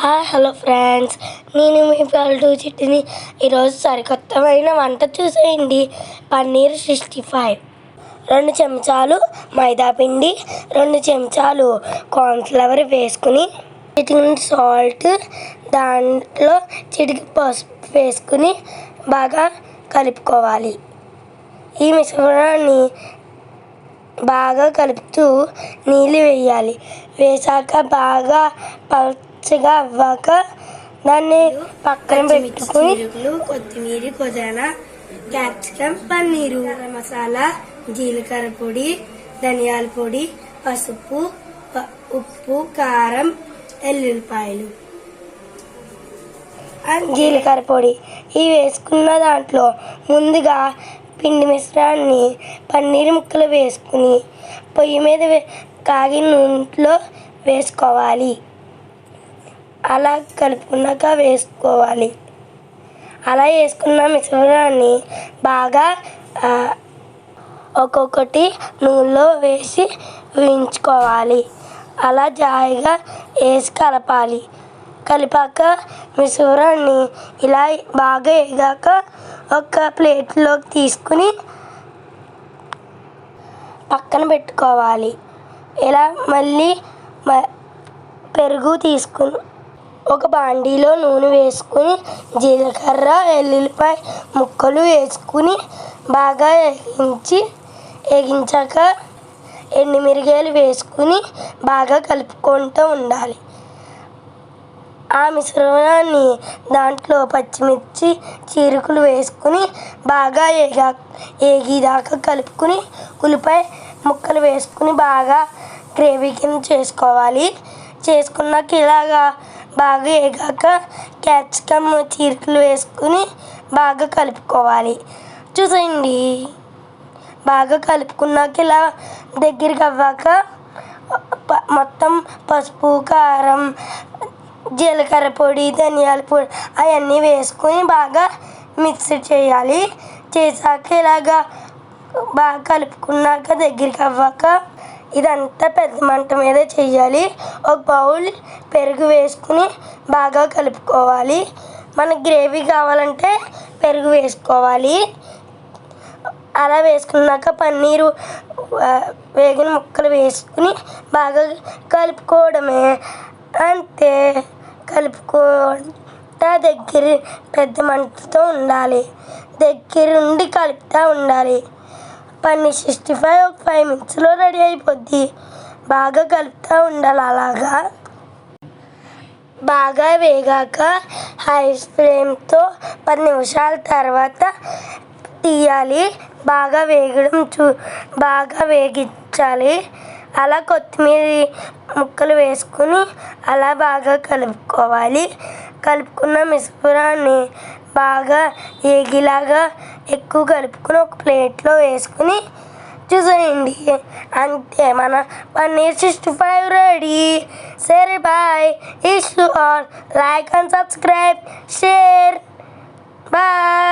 Hi hello friends నేను మీ పల్టూ చిట్టిని. ఈరోజు సరికొత్తమైన వంట చూసేయండి. Paneer sixty five. రెండు చెంచాలు మైదా పిండి రెండు చెంచాలు కార్న్ఫ్లవర్ వేసుకుని చిటికిన సాల్ట్ దాంట్లో చిటికి పసుపు వేసుకుని బాగా కలుపుకోవాలి. ఈ మిశ్రమాన్ని బాగా కలుపుతూ నీళ్ళు వేయాలి. వేసాక బాగా పచ్చగా అవ్వాక దాన్ని పక్కన పెట్టుకుని కొత్తిమీర పుదీనా క్యాప్సికమ్ పన్నీరు మసాలా జీలకర్ర పొడి ధనియాల పొడి పసుపు ఉప్పు కారం ఎల్లుల్లిపాయలు. జీలకర్ర పొడి. ఇవి వేసుకున్న దాంట్లో ముందుగా పిండి మిశ్రమాన్ని పన్నీర్ ముక్కలు వేసుకుని పొయ్యి మీద కాగిన నూనెలో వేసుకోవాలి. అలా కలుపుకున్నాక వేసుకోవాలి. అలా వేసుకున్న మిశ్రమాన్ని బాగా ఒక్కొక్కటి నూనెలో వేసి వేయించుకోవాలి. అలా జాయిగా వేసి కలపాలి. కలిపాక మిశ్రమాన్ని ఇలా బాగా వేగాక ఒక ప్లేట్లోకి తీసుకుని పక్కన పెట్టుకోవాలి. ఇలా మళ్ళీ మ- పెరుగు తీసుకుని ఒక బాండీలో నూనె వేసుకుని జీలకర్ర ఎల్లుల్లిపాయ ముక్కలు వేసుకుని బాగా వేగించి వేగించాక ఎండుమిరగాయలు వేసుకుని బాగా కలుపుకుంటూ ఉండాలి. ఆ మిశ్రమాన్ని దాంట్లో పచ్చిమిర్చి చీరుకులు వేసుకుని బాగా ఏగా ఏగిదాకా కలుపుకుని ఉల్లిపాయ ముక్కలు వేసుకుని బాగా గ్రేవీ కింద చేసుకోవాలి. చేసుకున్నాక ఇలాగా బాగా వేగాక క్యాప్సికమ్ చీరుకులు వేసుకుని బాగా కలుపుకోవాలి. చూసేయండి. బాగా కలుపుకున్నాక ఇలా దగ్గరికి అవ్వాక మొత్తం పసుపు కారం జీలకర్ర పొడి ధనియాల పొడి అవన్నీ వేసుకొని బాగా మిక్స్ చేయాలి. చేశాక ఇలాగా బాగా కలుపుకున్నాక దగ్గరికి అవ్వాక ఇదంతా పెద్ద మంట మీద చేయాలి. ఒక బౌల్ పెరుగు వేసుకుని బాగా కలుపుకోవాలి. మనకు గ్రేవీ కావాలంటే పెరుగు వేసుకోవాలి. అలా వేసుకున్నాక పన్నీరు వేగిన ముక్కలు వేసుకుని బాగా కలుపుకోవడమే. అంతే. కలుపుకుంటా దగ్గర పెద్ద మంటతో ఉండాలి. దగ్గరుండి కలుపుతూ ఉండాలి. పన్నీర్ సిక్స్టీ ఫైవ్ ఒక ఫైవ్ మినిట్స్లో రెడీ అయిపోద్ది. బాగా కలుపుతూ ఉండాలి అలాగా. బాగా వేగాక హై ఫ్లేమ్తో పది నిమిషాల తర్వాత తీయాలి. బాగా వేగడం చూ బాగా వేగించాలి. అలా కొత్తిమీర ముక్కలు వేసుకుని అలా బాగా కలుపుకోవాలి. కలుపుకున్న మిశ్రమాన్ని బాగా ఏగిలాగా ఎక్కువ కలుపుకుని ఒక ప్లేట్లో వేసుకుని చూసేయండి. అంతే మన పన్నీర్ సిక్స్టీ ఫైవ్ రెడీ. సరే bye. Issue all like and subscribe share. Bye.